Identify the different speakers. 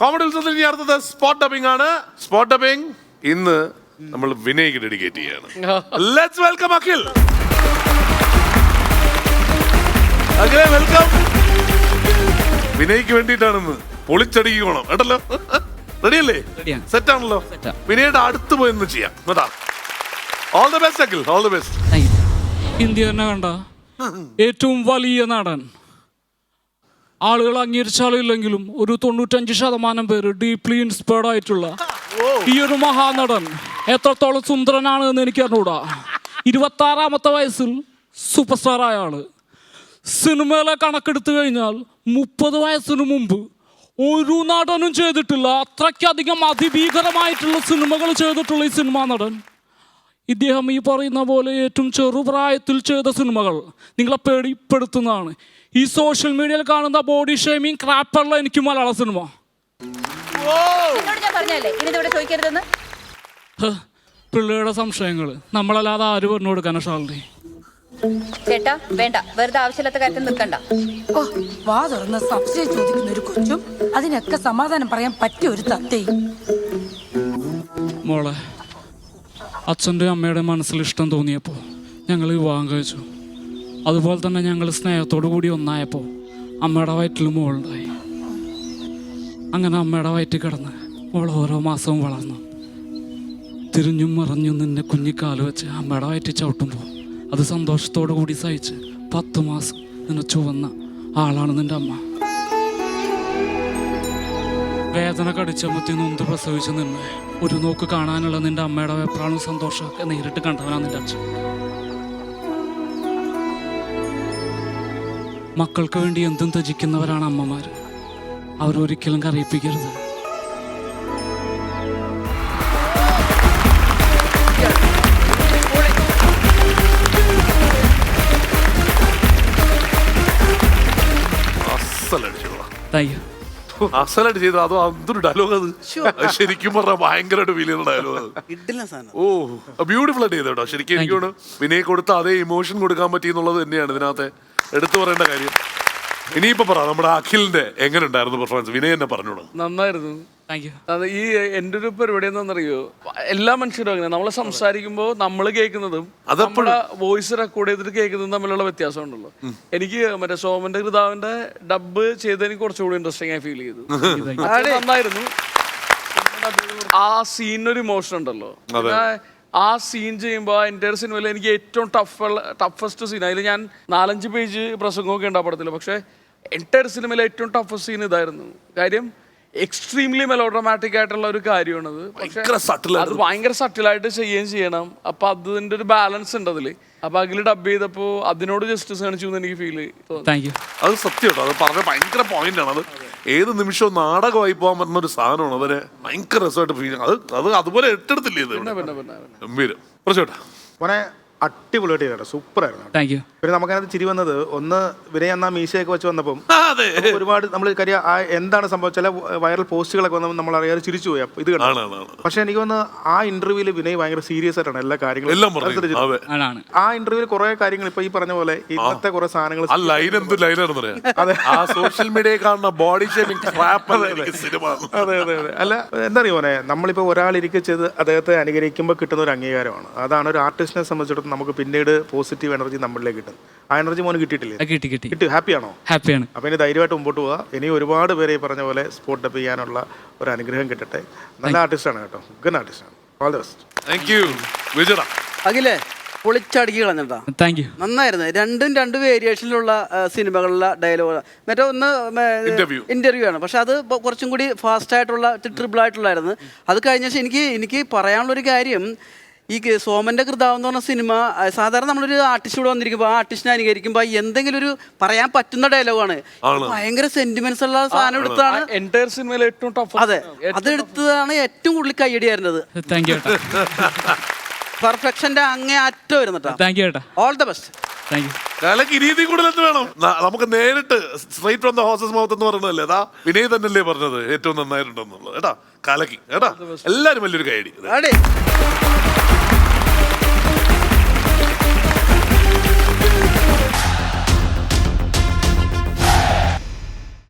Speaker 1: Comedy ഉത്സവത്തിൽ ഇനി അടുത്തത് സ്പോട്ട് ഡബിംഗ് ആണ്. സ്പോട്ട് ഡബിംഗ് ഇന്ന് നമ്മൾ വിനയ്ക്ക് ഡെഡിക്കേറ്റ് ചെയ്യാണ്. ലെറ്റ്സ് വെൽക്കം അഖിൽ അഖിലെ വെൽക്കം വിനയ്ക്ക് വേണ്ടിയിട്ടാണെന്ന് പൊളിച്ചടിക്കണം കേട്ടല്ലോ? റെഡിയല്ലേ
Speaker 2: റെഡിയാണ്.
Speaker 1: സെറ്റ് ആണല്ലോ.
Speaker 2: സെറ്റാ.
Speaker 1: വിനയുടെ അടുത്ത് പോയി ഒന്ന് ചെയ്യാം. കേട്ടാ? All the best Akhil all the best
Speaker 3: India തന്നെ കണ്ട? ഏറ്റവും വലിയ നടൻ. ആളുകൾ അംഗീകരിച്ചാളില്ലെങ്കിലും ഒരു തൊണ്ണൂറ്റഞ്ച് ശതമാനം പേര് ഡീപ്ലി ഇൻസ്പയർഡ് ആയിട്ടുള്ള ഈ ഒരു മഹാനടൻ എത്രത്തോളം സുന്ദരനാണ് എന്ന് എനിക്ക് അറിഞ്ഞൂടാ ഇരുപത്തി ആറാമത്തെ വയസ്സിൽ സൂപ്പർ സ്റ്റാർ ആയ ആൾ സിനിമയിലെ കണക്കെടുത്തു കഴിഞ്ഞാൽ മുപ്പത് വയസ്സിന് മുമ്പ് ഒരു നടനും ചെയ്തിട്ടില്ല. അത്രയ്ക്കധികം അതിഭീകരമായിട്ടുള്ള സിനിമകൾ ചെയ്തിട്ടുള്ള ഈ സിനിമാ നടൻ ഇദ്ദേഹം ഈ പറയുന്ന പോലെ ഏറ്റവും ചെറുപ്രായത്തിൽ ചെയ്ത സിനിമകൾ നിങ്ങളെ പേടിപ്പെടുത്തുന്നതാണ്. ഈ സോഷ്യൽ മീഡിയയിൽ കാണുന്ന ബോഡി ഷേമിങ് ക്രാപ്പറുള്ള എനിക്ക് മലയാള സിനിമ.
Speaker 4: പറഞ്ഞല്ലേ? ഇനി ഇവിടെ ചോദിക്കരുതെന്ന്?
Speaker 3: ഹ്, പിള്ളേരുടെ സംശയങ്ങൾ നമ്മളല്ലാതെ ആര് പറഞ്ഞു കൊടുക്കാനാ ഷാളിനി
Speaker 4: ചേട്ടാ വേണ്ട. വെറുതെ ആവശ്യമില്ലാത്ത കാര്യത്തിൽ നിൽക്കണ്ട.
Speaker 5: ഓ വാ തുറന്ന് സംശയം ചോദിക്കുന്ന ഒരു കൊച്ചും അതിനൊക്കെ സമാധാനം പറയാൻ പറ്റിയ ഒരു തത്തയും.
Speaker 3: മോളെ അച്ഛന്റെ അമ്മയുടെ മനസ്സിൽ ഇഷ്ടം തോന്നിയപ്പോൾ ഞങ്ങൾ വിവാഹം കഴിച്ചു. അതുപോലെ തന്നെ ഞങ്ങൾ സ്നേഹത്തോടു കൂടി ഒന്നായപ്പോൾ അമ്മയുടെ വയറ്റിൽ മോളുണ്ടായി. അങ്ങനെ അമ്മയുടെ വയറ്റിൽ കിടന്ന് മോൾ ഓരോ മാസവും വളർന്നു. തിരിഞ്ഞും മറിഞ്ഞും നിന്നെ കുഞ്ഞിക്കാൽ വെച്ച് അമ്മയുടെ വയറ്റിൽ ചവിട്ടുമ്പോൾ അത് സന്തോഷത്തോടു കൂടി സഹിച്ച് പത്ത് മാസം നിന്നെ ചുവന്ന ആളാണ് നിന്റെ അമ്മ. വേദന കടിച്ചമത്തി നൊന്ത് പ്രസവിച്ച് നിന്ന് ഒരു നോക്ക് കാണാനുള്ള നിന്റെ അമ്മയുടെ വെപ്രാണും സന്തോഷമൊക്കെ നേരിട്ട് കണ്ടവനാണ് നിന്റെ അച്ഛൻ. മക്കൾക്ക് വേണ്ടി എന്തും ത്യജിക്കുന്നവരാണ് അമ്മമാർ. അവരൊരിക്കലും കറിയിപ്പിക്കരുത് താങ്ക് യു
Speaker 1: അസലായിട്ട് ചെയ്തു അതോ എന്തൊരു ഡയലോഗ് അത്? അത് ശരിക്കും പറഞ്ഞാൽ ഭയങ്കരമായിട്ട് ഫീൽ ചെയ്യുന്ന ഡയലോഗ്
Speaker 6: സാധനം.
Speaker 1: ഓ ബ്യൂട്ടിഫുൾ ആയിട്ട് ചെയ്തോ കേട്ടോ ശരിക്കും എനിക്ക് തോന്നുന്നു വിനയ് കൊടുത്ത അതേ ഇമോഷൻ കൊടുക്കാൻ പറ്റി എന്നുള്ളത് തന്നെയാണ് ഇതിനകത്തെ എടുത്തു പറയേണ്ട കാര്യം. ഇനിയിപ്പോ പറ നമ്മുടെ അഖിലിന്റെ എങ്ങനെ ഉണ്ടായിരുന്നു പെർഫോമൻസ് വിനയ് എന്നെ പറഞ്ഞോളൂ.
Speaker 7: നന്നായിരുന്നു.
Speaker 3: താങ്ക് യു
Speaker 7: അത് ഈ എന്റെ ഒരു പരിപാടി എന്താണെന്നറിയോ എല്ലാ മനുഷ്യരും അങ്ങനെ. നമ്മൾ സംസാരിക്കുമ്പോൾ നമ്മൾ കേൾക്കുന്നതും നമ്മുടെ വോയിസ് റെക്കോർഡ് ചെയ്തിട്ട് കേൾക്കുന്നതും തമ്മിലുള്ള വ്യത്യാസം ഉണ്ടല്ലോ എനിക്ക് മറ്റേ സോമന്റെ കൃതാവിന്റെ ഡബ് ചെയ്ത് എനിക്ക് കുറച്ചുകൂടി ഇൻട്രസ്റ്റിംഗ് ആയി ഫീൽ ചെയ്തു. നന്നായിരുന്നു. ആ സീനൊരു ഇമോഷൻ ഉണ്ടല്ലോ. ആ സീൻ ചെയ്യുമ്പോൾ ആ എന്റെ സിനിമയിൽ എനിക്ക് ഏറ്റവും ടഫ് ടഫസ്റ്റ് സീൻ അതിൽ ഞാൻ നാലഞ്ച് പേജ് പ്രസംഗമൊക്കെ ഉണ്ട് ആ പടത്തിൽ പക്ഷേ എന്റെ സിനിമയിലെ ഏറ്റവും ടഫ് സീൻ ഇതായിരുന്നു. കാര്യം എക്സ്ട്രീംലി മെലോഡ്രമാറ്റിക് ആയിട്ടുള്ള ഒരു കാര്യമാണത്.
Speaker 1: ഭയങ്കര
Speaker 7: അത് ഭയങ്കര സട്ടിലായിട്ട് ചെയ്യുകയും ചെയ്യണം. അപ്പൊ അതിന്റെ ഒരു ബാലൻസ് ഉണ്ട് അതിൽ. അപ്പൊ അഖിൽ ഡബ് ചെയ്തപ്പോ അതിനോട് ജസ്റ്റിസ് കാണിച്ചു എന്ന് എനിക്ക് ഫീൽ തോന്നി.
Speaker 3: താങ്ക് യു
Speaker 1: അത് സത്യം കേട്ടോ. അത് പറഞ്ഞ ഭയങ്കര പോയിന്റ് ആണ്. അത് ഏത് നിമിഷവും നാടകമായി പോകാൻ പറ്റുന്ന ഒരു സാധനമാണ്. അവരെ ഭയങ്കര രസമായിട്ട് ഫീൽ അത് അത് അതുപോലെ ഏറ്റെടുത്തില്ലേ ഇത് ഇവിടെ?
Speaker 7: പിന്നെ പിന്നെ
Speaker 1: ഗംഭീരം. കുറച്ചോട്ടെ
Speaker 8: അടിപൊളിയായിട്ട് ചെയ്തിട്ടുണ്ട് സൂപ്പർ ആയിരുന്നു
Speaker 3: താങ്ക് യു
Speaker 8: പിന്നെ നമുക്കതിനകത്ത് ചിരി വന്നത് ഒന്ന് വിനയ എന്നാ മീശയൊക്കെ വെച്ച് വന്നപ്പം
Speaker 1: അതെ.
Speaker 8: ഒരുപാട് നമ്മൾ കാര്യം എന്താണ് സംഭവം? ചില വൈറൽ പോസ്റ്റുകളൊക്കെ വന്നപ്പോൾ നമ്മൾ അറിയാതെ ചിരിച്ചു പോയി. അപ്പൊ ഇത്
Speaker 1: കണ്ടാണ്
Speaker 8: കണ്ടു. പക്ഷെ എനിക്ക് വന്ന് ആ ഇന്റർവ്യൂവിൽ വിനയ് ഭയങ്കര സീരിയസ് ആയിട്ടാണ് എല്ലാ കാര്യങ്ങളും ആ ഇന്റർവ്യൂവിൽ കുറെ കാര്യങ്ങൾ ഇപ്പൊ ഈ പറഞ്ഞ പോലെ ഇന്നത്തെ കുറെ സാധനങ്ങൾ
Speaker 1: ആ ലൈൻ എന്ത് ലൈനാണെന്ന് അതെ. ആ സോഷ്യൽ മീഡിയ കാണുന്ന ബോഡി ഷേമിംഗ് ട്രാപ്പ് സിനിമ
Speaker 8: അതെ അതെ. അതെ അല്ല എന്താ അറിയോ മോനെ? നമ്മളിപ്പോൾ ഒരാൾ ഇരിക്കച്ചത് അദ്ദേഹത്തെ അനുകരിക്കുമ്പോൾ കിട്ടുന്ന ഒരു അംഗീകാരമാണ്. അതാണ് ഒരു ആർട്ടിസ്റ്റിനെ സംബന്ധിച്ചിടത്തോളം നമുക്ക് പിന്നീട് പോസിറ്റീവ് എനർജി നമ്മളിലേക്ക് കിട്ടും ആ എനർജി മോന് കിട്ടിയിട്ടില്ലേ?
Speaker 3: കിട്ടി കിട്ടി.
Speaker 8: കിട്ടി. ഹാപ്പിയാണോ?
Speaker 3: ഹാപ്പിയാണ്.
Speaker 8: അപ്പോൾ ഇനി ധൈര്യമായിട്ട് മുമ്പോട്ട് പോവാ ഇനി ഒരുപാട് പേരെ ഈ പറഞ്ഞ പോലെ സ്പോട്ട് അപ്പ് ചെയ്യാനുള്ള ഒരു അനുഗ്രഹം കിട്ടട്ടെ. നല്ല ആർട്ടിസ്റ്റാണ് കേട്ടോ. ഗുഡ് ആർട്ടിസ്റ്റാണ് all the best
Speaker 1: thank you Vijaya
Speaker 6: അഖിലേ പൊളിച്ചടുക്കി കളഞ്ഞിട്ടാ
Speaker 3: താങ്ക് യു
Speaker 6: നന്നായിരുന്നു. രണ്ടും രണ്ട് വേരിയേഷനിലുള്ള സിനിമകളിലെ ഡയലോഗ് മറ്റേ ഒന്ന്
Speaker 1: Interview.
Speaker 6: ഇന്റർവ്യൂ ആണ്. പക്ഷെ അത് കുറച്ചും കൂടി ഫാസ്റ്റ് ആയിട്ടുള്ള ട്രിപ്പിൾ ആയിട്ടുള്ളായിരുന്നു. അത് കഴിഞ്ഞ ശേഷം എനിക്ക് എനിക്ക് പറയാനുള്ളൊരു കാര്യം ഈ സോമന്റെ സോമന്റെ കൃതാവ് എന്ന് പറഞ്ഞ സിനിമ സാധാരണ നമ്മളൊരു ആർട്ടിസ്റ്റോട് വന്നിരിക്കുമ്പോൾ ആ ആർട്ടിസ്റ്റിനെ അനുകരിക്കുമ്പോൾ എന്തെങ്കിലും ഒരു പറയാൻ പറ്റുന്ന ഡയലോഗാണ് ഭയങ്കര സെന്റിമെന്റ്സ് ഉള്ള സാധനം എടുത്താണ്
Speaker 7: എന്റെ സിനിമയിലെ ഏറ്റവും ടഫ്
Speaker 6: അതെ അതെടുത്തതാണ് ഏറ്റവും കൂടുതൽ കൈയടി
Speaker 3: ആയിരുന്നത്. യു ഏട്ടാ.
Speaker 6: പെർഫെക്ഷന്റെ അങ്ങേ അറ്റം വരുന്നിട്ടാ ഓൾ ദ ബെസ്റ്റ്
Speaker 1: കലക്ക് കൂടുതൽ എന്ത് വേണം? നമുക്ക് നേരിട്ട് straight from the horse's mouth എന്ന് പറയുന്നതല്ലേ അതാ വിനയ് തന്നല്ലേ പറഞ്ഞത്? ഏറ്റവും നന്നായിട്ടുണ്ടെന്നുള്ളത്. കേട്ടാ കലക്കി കേട്ടാ എല്ലാരും വലിയൊരു കൈയടി
Speaker 6: അടേ